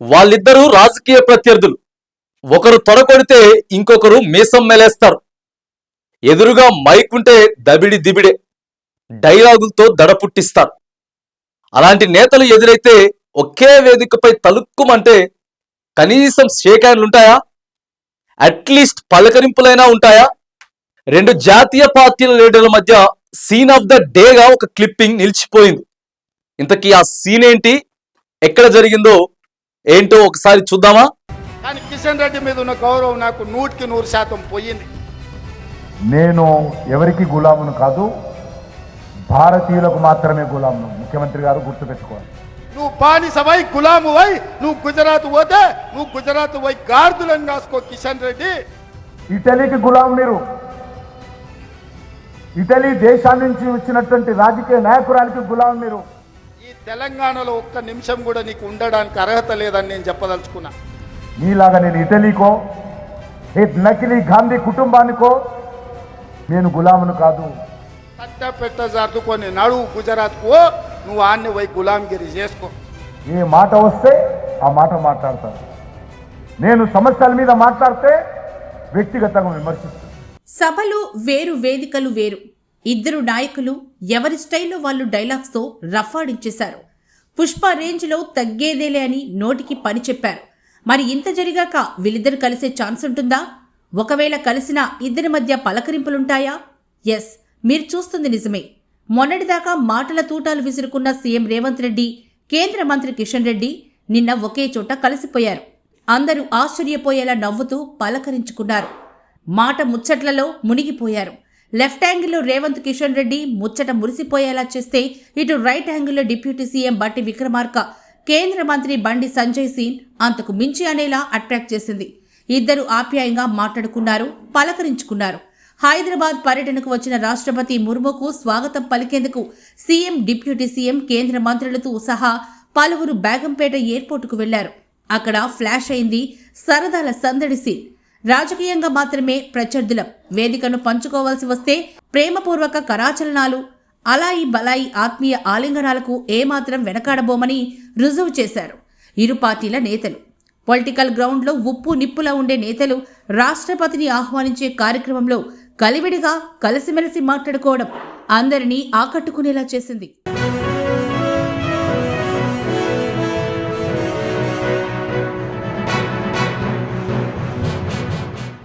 వాళ్ళిద్దరూ రాజకీయ ప్రత్యర్థులు. ఒకరు తొడకొడితే ఇంకొకరు మీసం మెలేస్తారు. ఎదురుగా మైక్ ఉంటే దబిడి దిబిడే డైలాగులతో దడ పుట్టిస్తారు. అలాంటి నేతలు ఎదురైతే ఒకే వేదికపై తలుక్కుమంటే కనీసం షేక్ హ్యాండ్లు ఉంటాయా? అట్లీస్ట్ పలకరింపులైనా ఉంటాయా? రెండు జాతీయ పార్టీల లీడర్ల మధ్య సీన్ ఆఫ్ ద డేగా ఒక క్లిప్పింగ్ నిలిచిపోయింది. ఇంతకీ ఆ సీన్ ఏంటి? ఎక్కడ జరిగిందో ఏంటో ఒకసారి చూద్దామా? కానీ కిషన్ రెడ్డి మీద ఉన్న గౌరవం నాకు నూటికి నూరు శాతం పోయింది. నేను ఎవరికి గులామును కాదు భారతీయులకు మాత్రమే గులామును ముఖ్యమంత్రి గారు గుర్తుపెట్టుకోవాలి. నువ్వు బానిసవై గులాము వై నువ్వు గుజరాత్ పోతే నువ్వు గుజరాత్ పోయి గార్దులను రాసుకో కిషన్ రెడ్డి. ఇటలీకి గులాం మీరు ఇటలీ దేశాన్ని నుంచి వచ్చినటువంటి రాజకీయ నాయకురాలకి గులాం మీరు ఈ తెలంగాణలో ఒక్క నిమిషం కూడా నీకు ఉండడానికి అర్హత లేదని నేను చెప్పదలుచుకున్నా. నీలాగా నేను ఇటలీకో ఏ నకిలీ గాంధీ కుటుంబానికో నేను గులామును కాదు. తట్ట పెట్ట సర్దుకొని నడువు గుజరాత్ పో నువ్వు ఆన్ని పోయి గులాంగిరి చేసుకో. ఏ మాట వస్తే ఆ మాట మాట్లాడతాను నేను సమస్యల మీద మాట్లాడితే వ్యక్తిగతంగా విమర్శిస్తాను. సభలు వేరు వేదికలు వేరు. ఇద్దరు నాయకులు ఎవరి స్టైల్లో వాళ్ళు డైలాగ్స్తో రఫాడించేశారు పుష్ప రేంజ్లో తగ్గేదేలే అని నోటికి పని చెప్పారు. మరి ఇంత జరిగాక వీళ్ళిద్దరు కలిసే ఛాన్స్ ఉంటుందా? ఒకవేళ కలిసినా ఇద్దరి మధ్య పలకరింపులుంటాయా? ఎస్ మీరు చూస్తుంది నిజమే. మొన్నటిదాకా మాటల తూటాలు విసురుకున్న సీఎం రేవంత్ రెడ్డి కేంద్ర మంత్రి కిషన్ రెడ్డి నిన్న ఒకే చోట కలిసిపోయారు. అందరూ ఆశ్చర్యపోయేలా నవ్వుతూ పలకరించుకున్నారు. మాట ముచ్చట్లలో మునిగిపోయారు. లెఫ్ట్ యాంగిల్లో రేవంత్ కిషన్ రెడ్డి ముచ్చట మురిసిపోయేలా చేస్తే ఇటు రైట్ యాంగిల్లో డిప్యూటీ సీఎం బట్టి విక్రమార్క కేంద్ర మంత్రి బండి సంజయ్ సీన్ అంతకు మించి అనేలా అట్రాక్ట్ చేసింది. ఇద్దరు ఆప్యాయంగా మాట్లాడుకున్నారు పలకరించుకున్నారు. హైదరాబాద్ పర్యటనకు వచ్చిన రాష్ట్రపతి ముర్ముకు స్వాగతం పలికేందుకు సీఎం డిప్యూటీ సీఎం కేంద్ర మంత్రులతో సహా పలువురు బేగంపేట ఎయిర్పోర్టుకు వెళ్ళారు. అక్కడ ఫ్లాష్ అయింది సరదాల సందడి సీన్. రాజకీయంగా మాత్రమే ప్రత్యర్థులం వేదికను పంచుకోవాల్సి వస్తే ప్రేమపూర్వక కరాచలనాలు అలాయి బలాయి ఆత్మీయ ఆలింగనాలకు ఏమాత్రం వెనకాడబోమని రుజువు చేశారు ఇరు పార్టీల నేతలు. పొలిటికల్ గ్రౌండ్లో ఉప్పు నిప్పులా ఉండే నేతలు రాష్ట్రపతిని ఆహ్వానించే కార్యక్రమంలో కలివిడిగా కలిసిమెలిసి మాట్లాడుకోవడం అందరినీ ఆకట్టుకునేలా చేసింది.